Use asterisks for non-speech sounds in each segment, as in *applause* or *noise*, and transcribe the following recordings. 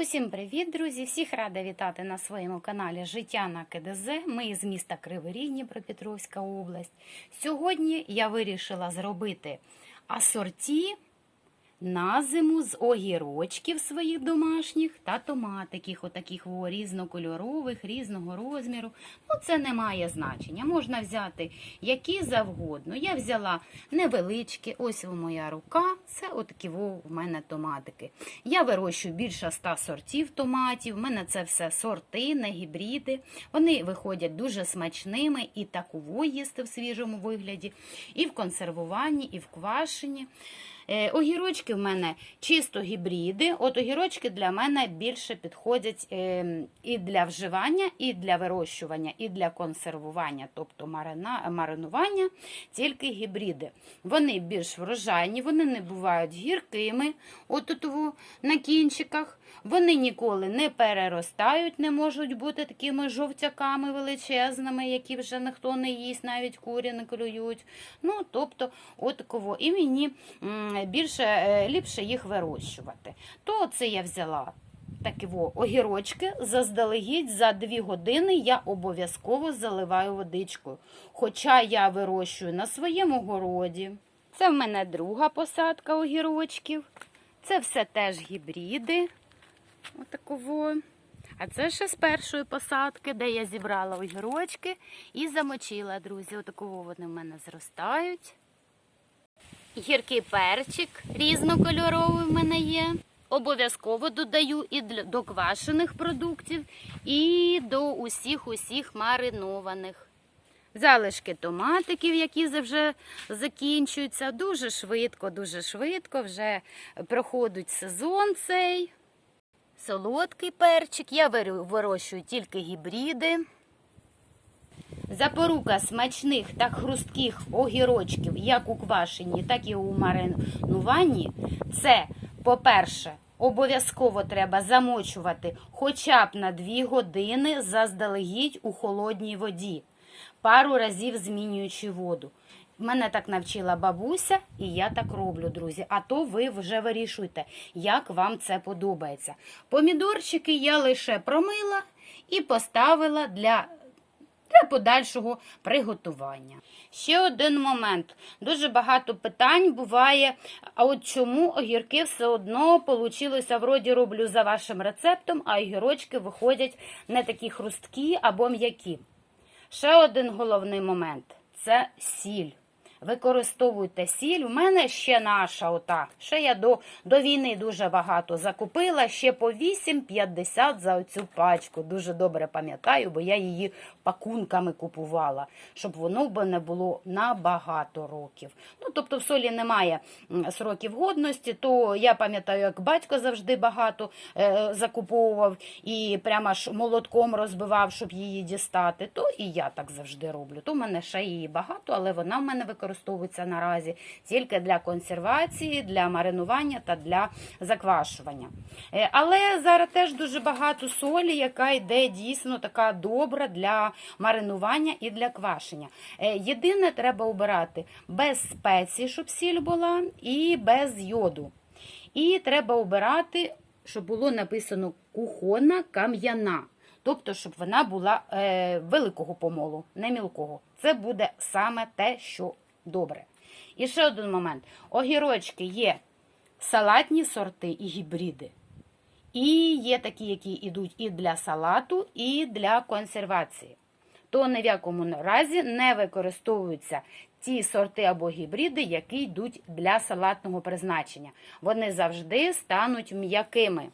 Усім привіт, друзі! Всіх рада вітати на своєму каналі Життя на КДЗ. Ми із міста Кривий Ріг, область. Сьогодні я вирішила зробити асорті на зиму з огірочків своїх домашніх та томатиків, отаких о, різнокольорових, різного розміру. Ну, це не має значення. Можна взяти які завгодно. Я взяла невеличкі, ось моя рука, це отакі во, в мене томатики. Я вирощую більше ста сортів томатів. У мене це все сорти, не гібриди. Вони виходять дуже смачними і таково їсти в свіжому вигляді, і в консервуванні, і в квашенні. Е, Огірочки в мене чисто гібриди. От огірочки для мене більше підходять е, і для вживання, і для вирощування, і для консервування, тобто маринування, тільки гібриди. Вони більш врожайні, вони не бувають гіркими, от тут на кінчиках. Вони ніколи не переростають, не можуть бути такими жовтяками величезними, які вже ніхто не їсть, навіть курі не клюють. Ну, тобто, от кого. І мені більше е, ліпше їх вирощувати. То це я взяла такі во, огірочки заздалегідь за 2 години я обов'язково заливаю водичкою. Хоча я вирощую на своєму городі. Це в мене друга посадка огірочків. Це все теж гібриди. Отаково. А це ще з першої посадки, де я зібрала огірочки і замочила, друзі. Отаково вони в мене зростають. Гіркий перчик різнокольоровий в мене є. Обов'язково додаю і до квашених продуктів, і до усіх усіх маринованих. Залишки томатиків, які вже закінчуються, дуже швидко, дуже швидко вже проходить сезон цей. Солодкий перчик. Я вирощую тільки гібриди. Запорука смачних та хрустких огірочків, як у квашенні, так і у маринуванні, це, по-перше, обов'язково треба замочувати хоча б на 2 години заздалегідь у холодній воді, пару разів змінюючи воду. Мене так навчила бабуся, і я так роблю, друзі. А то ви вже вирішуйте, як вам це подобається. Помідорчики я лише промила і поставила для для подальшого приготування. Ще один момент. Дуже багато питань буває. А от чому огірки все одно получилося, вроді роблю за вашим рецептом, а огірочки виходять не такі хрусткі або м'які. Ще один головний момент це сіль. Використовуйте сіль. У мене ще наша ота. Ще я до, до війни дуже багато закупила, ще по 8,50 за оцю пачку. Дуже добре пам'ятаю, бо я її пакунками купувала, щоб воно б не було на багато років. Ну, тобто в солі немає сроків годності, то я пам'ятаю, як батько завжди багато е, закуповував і прямо ж молотком розбивав, щоб її дістати. То і я так завжди роблю. То в мене ще її багато, але вона в мене використовується наразі тільки для консервації, для маринування та для заквашування. Е, Але зараз теж дуже багато солі, яка йде дійсно така добра для маринування і для квашення. Е, Єдине, треба обирати без спецій, щоб сіль була, і без йоду. І треба обирати, щоб було написано кухонна кам'яна. Тобто, щоб вона була е, великого помолу, не мілкого. Це буде саме те, що добре. І ще один момент: огірочки є салатні сорти і гібриди. І є такі, які йдуть і для салату, і для консервації. То ні в якому разі не використовуються ті сорти або гібриди, які йдуть для салатного призначення. Вони завжди стануть м'якими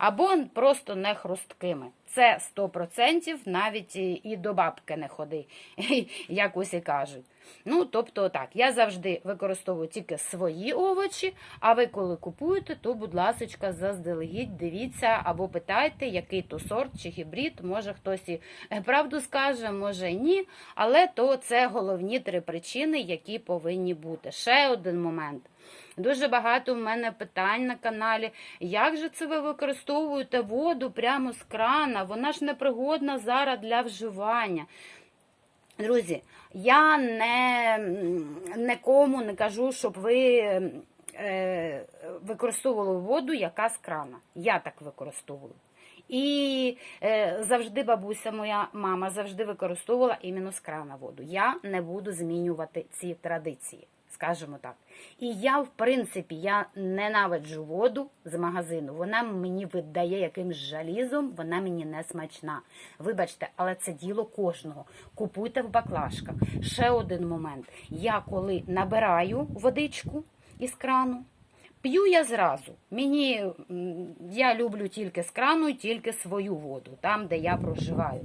або просто не хрусткими. Це 100% навіть і до бабки не ходи, *laughs* як усі кажуть. Ну, тобто, так, я завжди використовую тільки свої овочі, а ви, коли купуєте, то, будь ласка, заздалегідь дивіться або питайте, який то сорт чи гібрид. Може хтось і е, правду скаже, може ні. Але то це головні три причини, які повинні бути. Ще один момент. Дуже багато в мене питань на каналі. Як же це ви використовуєте воду прямо з крана? Вона ж непригодна зараз для вживання. Друзі, я не, нікому не кажу, щоб ви е, використовували воду, яка з крана. Я так використовую. І е, завжди бабуся, моя мама завжди використовувала іменно з крана воду. Я не буду змінювати ці традиції, скажімо так. І я, в принципі, я ненавиджу воду з магазину. Вона мені видає якимсь жалізом, вона мені не смачна. Вибачте, але це діло кожного. Купуйте в баклажках. Ще один момент. Я коли набираю водичку із крану, П'ю я зразу. Мені я люблю тільки з крану, тільки свою воду, там, де я проживаю.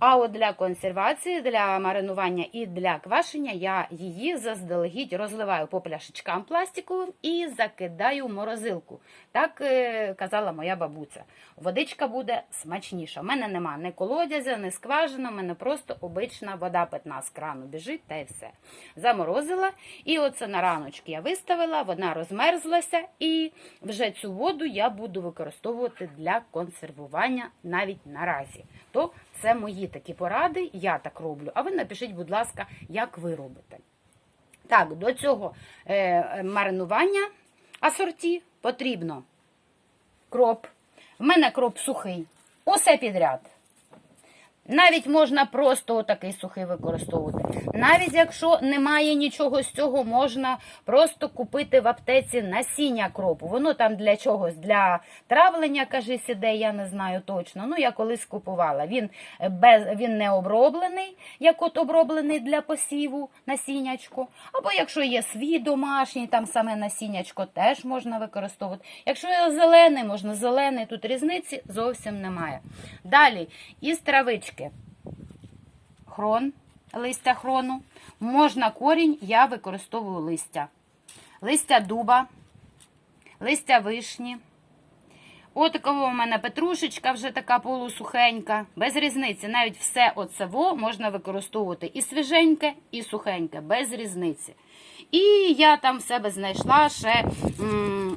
А от для консервації, для маринування і для квашення я її заздалегідь розливаю по пляшечкам пластиковим і закидаю в морозилку. Так е, казала моя бабуся. Водичка буде смачніша. У мене нема ні колодязя, ні скважина, у мене просто обична вода питна з крану біжить та й все. Заморозила, і оце на раночки я виставила, вона розмерзлася, і вже цю воду я буду використовувати для консервування навіть наразі. То це мої такі поради, я так роблю. А ви напишіть, будь ласка, як ви робите. Так, до цього е, маринування асорті потрібно кроп. В мене кроп сухий. Усе підряд. Навіть можна просто отакий сухий використовувати. Навіть якщо немає нічого з цього, можна просто купити в аптеці насіння кропу. Воно там для чогось, для травлення, кажись, іде, я не знаю точно. Ну, я колись купувала. Він, е, без, він не оброблений, як от оброблений для посіву насіннячко. Або якщо є свій домашній, там саме насіннячко теж можна використовувати. Якщо є зелений, можна зелений, тут різниці зовсім немає. Далі, із травички хрон, листя хрону. Можна корінь, я використовую листя. Листя дуба, листя вишні. Отакого у мене петрушечка вже така полусухенька. Без різниці. Навіть все оцево можна використовувати і свіженьке, і сухеньке, без різниці. І я там в себе знайшла ще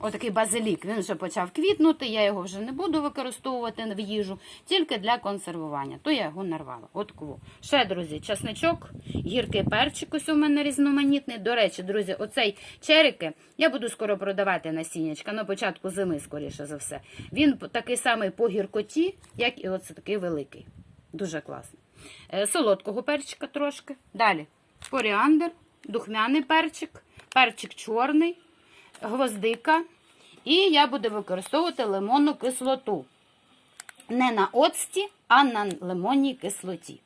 отакий базилік. Він вже почав квітнути, я його вже не буду використовувати в їжу, тільки для консервування. То я його нарвала. От кого. Ще, друзі, часничок, гіркий перчик, ось у мене різноманітний. До речі, друзі, оцей черики я буду скоро продавати насіннячка, на початку зими, скоріше за все. Він такий самий по гіркоті, як і оце такий великий. Дуже класний. Е, Солодкого перчика трошки. Далі коріандр, духмяний перчик, перчик чорний, гвоздика. І я буду використовувати лимонну кислоту. Не на оцті, а на лимонній кислоті.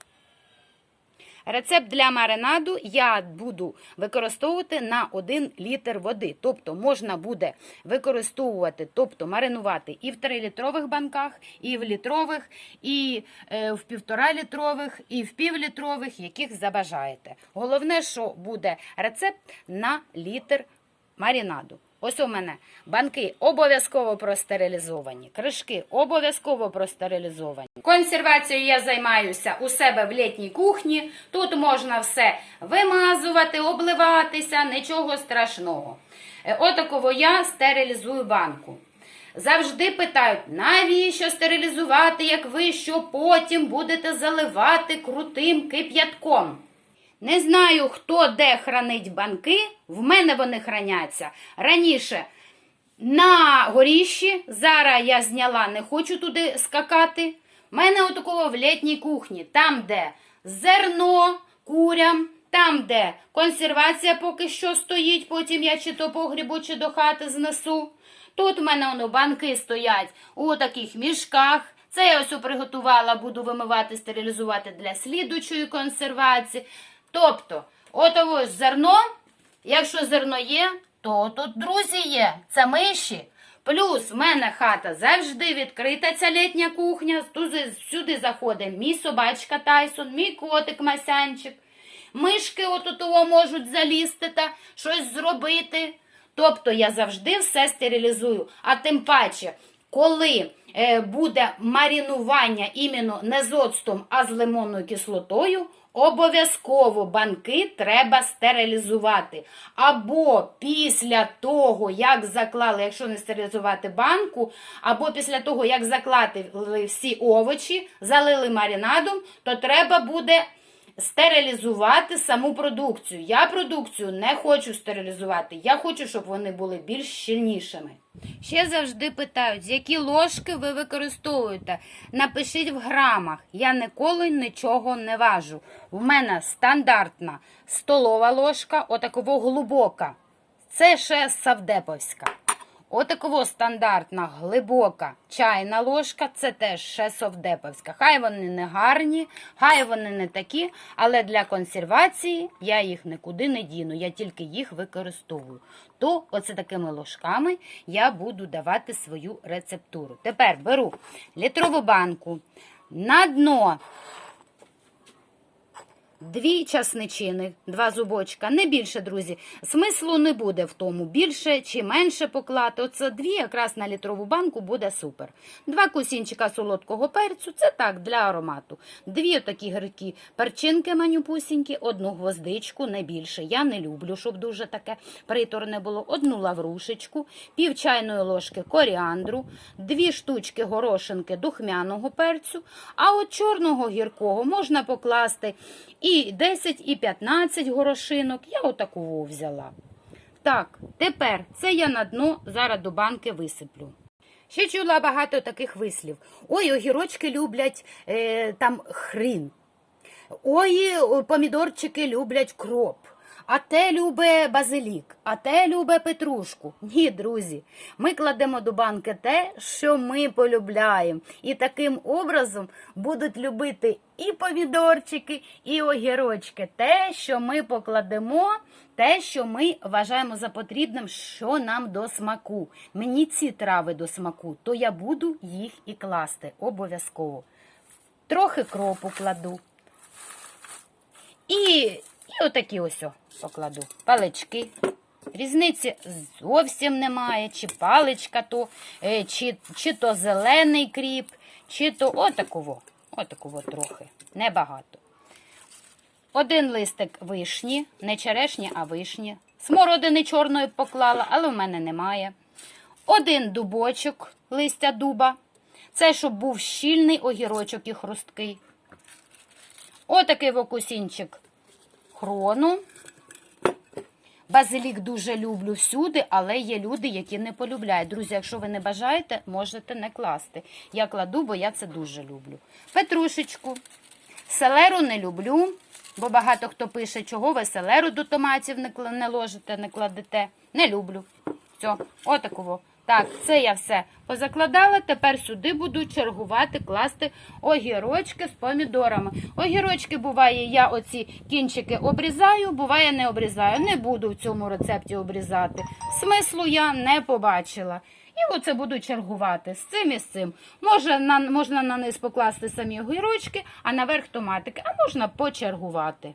Рецепт для маринаду я буду використовувати на 1 літр води. Тобто можна буде використовувати, тобто маринувати і в 3-літрових банках, і в літрових, і е, в півтора-літрових, і в півлітрових, яких забажаєте. Головне, що буде рецепт на літр маринаду. Ось у мене банки обов'язково простерилізовані, кришки обов'язково простерилізовані. Консервацією я займаюся у себе в літній кухні. Тут можна все вимазувати, обливатися, нічого страшного. Е, Отаково я стерилізую банку. Завжди питають, навіщо стерилізувати, як ви що потім будете заливати крутим кип'ятком. Не знаю, хто де хранить банки. В мене вони храняться. Раніше на горіщі, зараз я зняла, не хочу туди скакати. У мене отакого в літній кухні, там, де зерно курям, там, де консервація поки що стоїть, потім я чи то погрібу, чи до хати знесу. Тут в мене воно банки стоять у таких мішках. Це я ось приготувала, буду вимивати, стерилізувати для слідучої консервації. Тобто, от ось зерно, якщо зерно є, то тут друзі є, це миші. Плюс в мене хата завжди відкрита, ця літня кухня. Туди, сюди заходить мій собачка Тайсон, мій котик Масянчик. Мишки от можуть залізти та щось зробити. Тобто я завжди все стерилізую. А тим паче, коли е, буде марінування іменно не з оцтом, а з лимонною кислотою, обов'язково банки треба стерилізувати. Або після того, як заклали, якщо не стерилізувати банку, або після того, як заклали всі овочі, залили маринадом, то треба буде стерилізувати саму продукцію. Я продукцію не хочу стерилізувати. Я хочу, щоб вони були більш щільнішими. Ще завжди питають, які ложки ви використовуєте. Напишіть в грамах. Я ніколи нічого не важу. В мене стандартна столова ложка, отакого глибока. Це ще савдеповська. Отакого стандартна глибока чайна ложка, це теж ще совдеповська. Хай вони не гарні, хай вони не такі, але для консервації я їх нікуди не діну, я тільки їх використовую. То оце такими ложками я буду давати свою рецептуру. Тепер беру літрову банку на дно Дві часничини, два зубочка, не більше, друзі. Смислу не буде в тому. Більше чи менше поклати. Оце дві якраз на літрову банку буде супер. Два кусінчика солодкого перцю, це так, для аромату. Дві такі гіркі перчинки манюпусінькі, одну гвоздичку, не більше. Я не люблю, щоб дуже таке приторне було. Одну лаврушечку, пів чайної ложки коріандру, дві штучки горошинки духмяного перцю, а от чорного гіркого можна покласти і 10, і 15 горошинок. Я отаку взяла. Так, тепер це я на дно зараз до банки висиплю. Ще чула багато таких вислів. Ой, огірочки люблять е, там хрін. Ой, помідорчики люблять кроп. А те любе базилік, а те любе петрушку. Ні, друзі, ми кладемо до банки те, що ми полюбляємо. І таким образом будуть любити і помідорчики, і огірочки. Те, що ми покладемо, те, що ми вважаємо за потрібним, що нам до смаку. Мені ці трави до смаку, то я буду їх і класти обов'язково. Трохи кропу кладу. І, і отакі ось покладу. Палички. Різниці зовсім немає, чи паличка то, е, чи, чи то зелений кріп, чи то отакого. Отакого трохи. Небагато. Один листик вишні, не черешні, а вишні. Смородини чорної поклала, але в мене немає. Один дубочок листя дуба. Це щоб був щільний огірочок і хрусткий. Отакий вокусінчик хрону. Базилік дуже люблю всюди, але є люди, які не полюбляють. Друзі, якщо ви не бажаєте, можете не класти. Я кладу, бо я це дуже люблю. Петрушечку. Селеру не люблю, бо багато хто пише, чого ви селеру до томатів не ложите, не кладете. Не люблю. Все, отакого. Так, це я все позакладала. Тепер сюди буду чергувати, класти огірочки з помідорами. Огірочки буває, я оці кінчики обрізаю, буває, не обрізаю. Не буду в цьому рецепті обрізати. Смислу я не побачила. І оце буду чергувати з цим і з цим. Може, на, можна на низ покласти самі огірочки, а наверх томатики, а можна почергувати.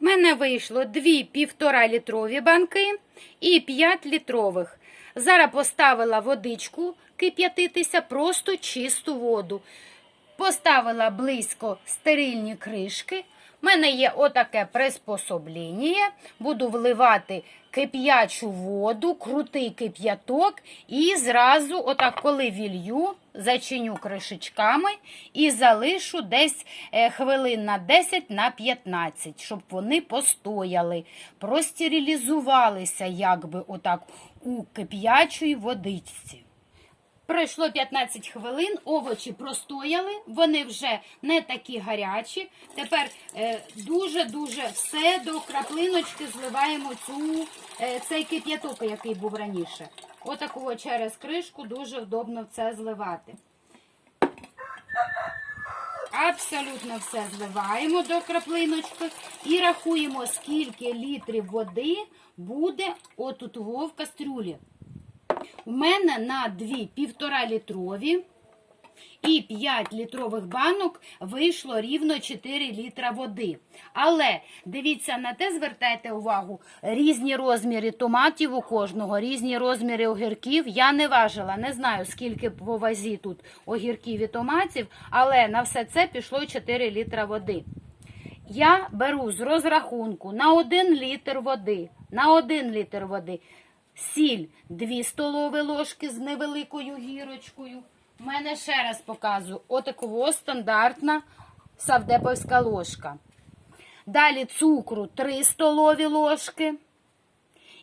В мене вийшло дві півтора літрові банки і 5 літрових. Зараз поставила водичку кип'ятитися, просто чисту воду. Поставила близько стерильні кришки. У мене є отаке приспособлення. Буду вливати кип'ячу воду, крутий кип'яток і зразу, отак, коли вілью, зачиню кришечками і залишу десь е, хвилин на 10 на 15, щоб вони постояли, простерилізувалися, якби отак у кип'ячій водичці. Пройшло 15 хвилин, овочі простояли, вони вже не такі гарячі. Тепер е, дуже-дуже все до краплиночки зливаємо цю, е, цей кип'яток, який був раніше. Отакого через кришку дуже вдобно це зливати. Абсолютно все зливаємо до краплиночки і рахуємо, скільки літрів води буде отут в кастрюлі. У мене на дві півтора літрові і 5 літрових банок вийшло рівно 4 літра води. Але дивіться на те, звертайте увагу, різні розміри томатів у кожного, різні розміри огірків. Я не важила, не знаю, скільки по вазі тут огірків і томатів, але на все це пішло 4 літра води. Я беру з розрахунку на 1 літр води, на 1 літр води сіль 2 столові ложки з невеликою гірочкою. У мене ще раз показую, отакого стандартна савдеповська ложка. Далі цукру 3 столові ложки.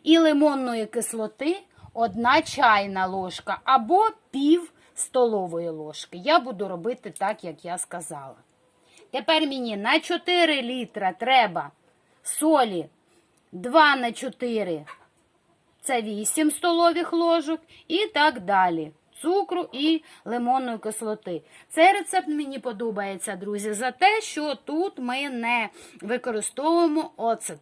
І лимонної кислоти 1 чайна ложка або пів столової ложки. Я буду робити так, як я сказала. Тепер мені на 4 літра треба солі 2 на 4 це 8 столових ложок і так далі. Цукру і лимонної кислоти. Цей рецепт мені подобається, друзі, за те, що тут ми не використовуємо оцет.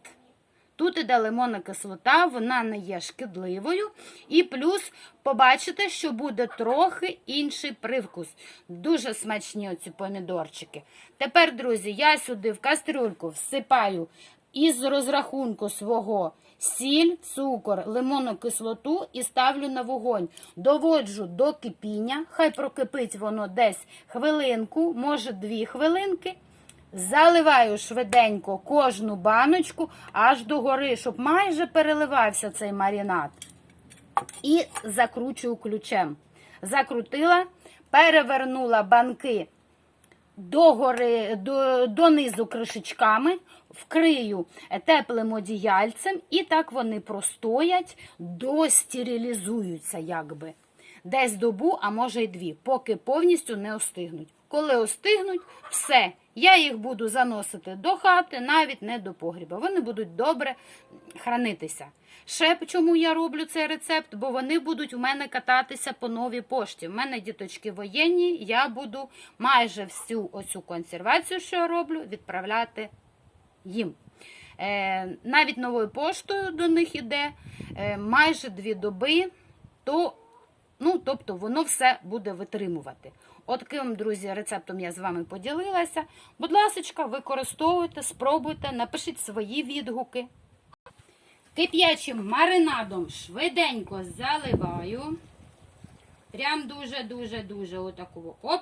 Тут іде лимонна кислота, вона не є шкідливою. І плюс побачите, що буде трохи інший привкус. Дуже смачні оці помідорчики. Тепер, друзі, я сюди в кастрюльку всипаю із розрахунку свого сіль, цукор, лимонну кислоту і ставлю на вогонь. Доводжу до кипіння, хай прокипить воно десь хвилинку, може дві хвилинки. Заливаю швиденько кожну баночку аж до гори, щоб майже переливався цей маринад. І закручую ключем. Закрутила, перевернула банки догори, до, донизу кришечками, вкрию теплим одіяльцем, і так вони простоять, достерилізуються, якби. Десь добу, а може й дві, поки повністю не остигнуть. Коли остигнуть, все. Я їх буду заносити до хати, навіть не до погріба. Вони будуть добре хранитися. Ще чому я роблю цей рецепт? Бо вони будуть у мене кататися по новій пошті. У мене діточки воєнні, я буду майже всю оцю консервацію, що я роблю, відправляти їм. Е, навіть новою поштою до них іде е, майже дві доби, то, ну, тобто воно все буде витримувати. От таким, друзі, рецептом я з вами поділилася. Будь ласка, використовуйте, спробуйте, напишіть свої відгуки. Кип'ячим маринадом швиденько заливаю. Прям дуже-дуже-дуже отакого. Оп!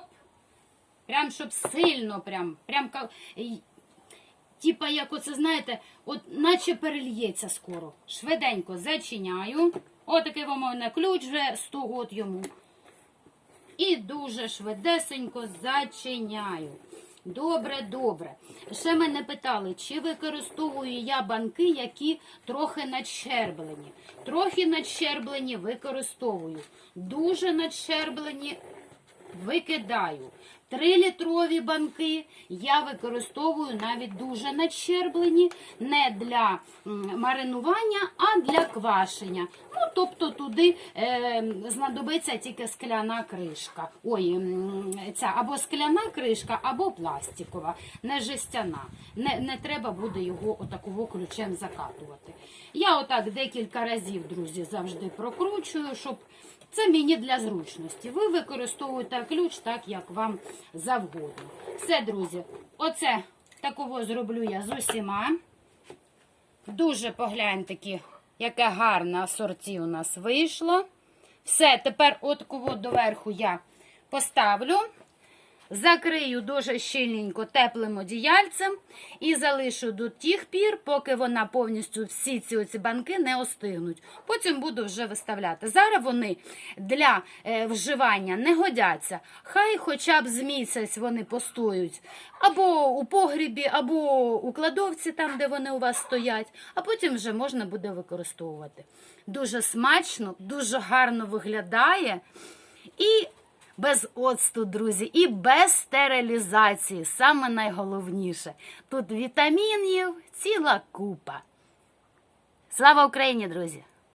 Прям щоб сильно, прям, прям Типа, як оце, знаєте, от наче перельється скоро. Швиденько зачиняю. Отакий у мене ключ вже 100 год йому. І дуже швидесенько зачиняю. Добре, добре. Ще мене питали, чи використовую я банки, які трохи надщерблені. Трохи надщерблені використовую. Дуже надщерблені викидаю. Трилітрові банки я використовую навіть дуже надщерблені, не для маринування, а для квашення. Ну, тобто туди е, знадобиться тільки скляна кришка. Ой, ця або скляна кришка, або пластикова, не жестяна. Не, не треба буде його отаково ключем закатувати. Я отак декілька разів, друзі, завжди прокручую, щоб це мені для зручності. Ви використовуєте ключ так, як вам завгодно. Все, друзі, оце такого зроблю я з усіма. Дуже погляньте, яке гарне асорті у нас вийшло. Все, тепер от кого доверху я поставлю. Закрию дуже щільненько теплим одіяльцем і залишу до тих пір, поки вона повністю всі ці оці банки не остигнуть. Потім буду вже виставляти. Зараз вони для е, вживання не годяться. Хай хоча б з місяць вони постоють або у погрібі, або у кладовці, там, де вони у вас стоять, а потім вже можна буде використовувати. Дуже смачно, дуже гарно виглядає. І без оцту, друзі, і без стерилізації. Саме найголовніше. Тут вітамінів ціла купа. Слава Україні, друзі!